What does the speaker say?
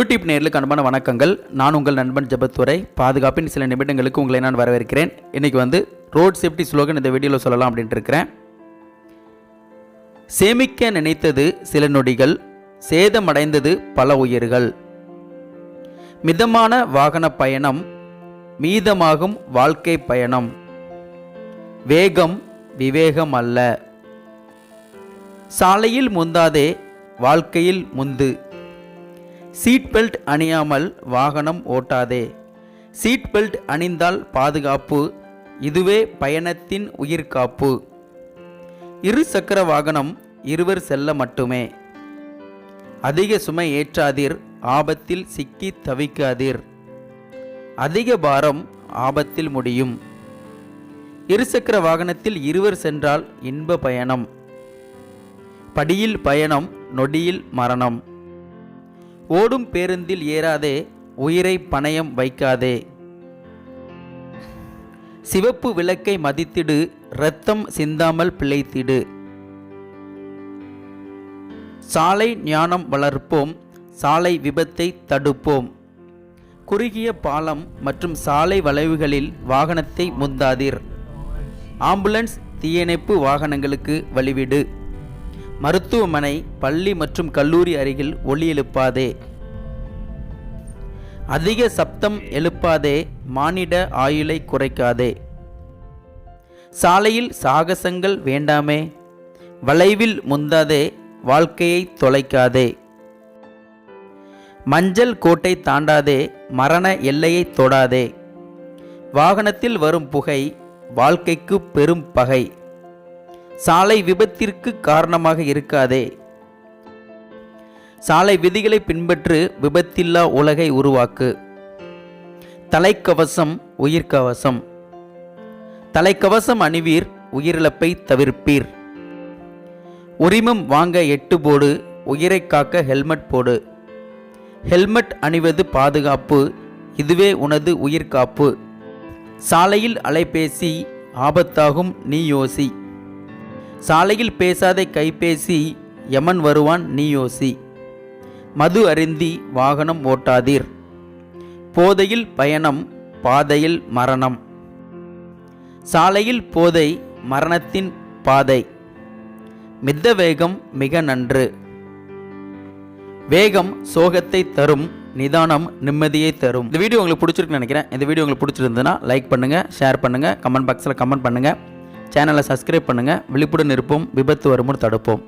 YouTube நேர்களுக்கு அன்பான வணக்கங்கள். நான் உங்கள் நண்பன் ஜபத்துறை பாதுகாப்பின் சில நிமிடங்களுக்கு உங்களை நான் வரவேற்கிறேன். இன்றைக்கி வந்து ரோட் சேஃப்டி ஸ்லோகன் இந்த வீடியோவில் சொல்லலாம் அப்படின்ட்டு இருக்கிறேன். சேமிக்க நினைத்தது சில நொடிகள் சேதமடைந்தது பல உயிர்கள். மிதமான வாகன பயணம் மீதமாகும் வாழ்க்கை பயணம். வேகம் விவேகம் அல்ல. சாலையில் முந்தாதே வாழ்க்கையில் முந்து. சீட் பெல்ட் அணியாமல் வாகனம் ஓட்டாதே. சீட் பெல்ட் அணிந்தால் பாதுகாப்பு இதுவே பயணத்தின் உயிர்காப்பு. இரு சக்கர வாகனம் இருவர் செல்ல மட்டுமே. அதிக சுமை ஏற்றாதீர் ஆபத்தில் சிக்கி தவிக்காதீர். அதிக பாரம் ஆபத்தில் முடியும். இருசக்கர வாகனத்தில் இருவர் சென்றால் இன்ப பயணம். படியில் பயணம் நொடியில் மரணம். ஓடும் பேருந்தில் ஏறாதே உயிரை பணயம் வைக்காதே. சிவப்பு விளக்கை மதித்திடு இரத்தம் சிந்தாமல் பிழைத்திடு. சாலை ஞானம் வளர்ப்போம் சாலை விபத்தை தடுப்போம். குறுகிய பாலம் மற்றும் சாலை வளைவுகளில் வாகனத்தை முந்தாதீர். ஆம்புலன்ஸ் தீயணைப்பு வாகனங்களுக்கு வழிவிடு. மருத்துவமனை பள்ளி மற்றும் கல்லூரி அருகில் ஒலி எழுப்பாதே. அதிக சப்தம் எழுப்பாதே மானிட ஆயுளை குறைக்காதே. சாலையில் சாகசங்கள் வேண்டாமே வளைவில் முந்தாதே வாழ்க்கையை தொலைக்காதே. மஞ்சள் கோட்டை தாண்டாதே மரண எல்லையை தொடாதே. வாகனத்தில் வரும் புகை வாழ்க்கைக்கு பெரும் பகை. சாலை விபத்திற்கு காரணமாக இருக்காதே. சாலை விதிகளை பின்பற்று விபத்தில்லா உலகை உருவாக்கு. தலைக்கவசம் உயிர்கவசம் தலைக்கவசம் அணிவீர் உயிரிழப்பை தவிர்ப்பீர். உரிமம் வாங்க எட்டு போடு உயிரை காக்க ஹெல்மெட் போடு. ஹெல்மெட் அணிவது பாதுகாப்பு இதுவே உனது உயிர்காப்பு. சாலையில் அலைபேசி ஆபத்தாகும் நீ யோசி. சாலையில் பேசாதே கைபேசி யமன் வருவான் நீ யோசி. மது அருந்தி வாகனம் ஓட்டாதீர். போதையில் பயணம் பாதையில் மரணம். சாலையில் போதை மரணத்தின் பாதை. மித்த வேகம் மிக நன்று. வேகம் சோகத்தை தரும் நிதானம் நிம்மதியை தரும். இந்த வீடியோ உங்களுக்கு பிடிச்சிருக்குன்னு நினைக்கிறேன். இந்த வீடியோ உங்களுக்கு பிடிச்சிருந்ததுன்னா லைக் பண்ணுங்கள் ஷேர் பண்ணுங்கள் கமெண்ட் பாக்ஸில் கமெண்ட் பண்ணுங்கள் சேனலை சப்ஸ்கிரைப் பண்ணுங்கள் விழிப்புடன் இருப்போம். விபத்து வருமுன் தடுப்போம்.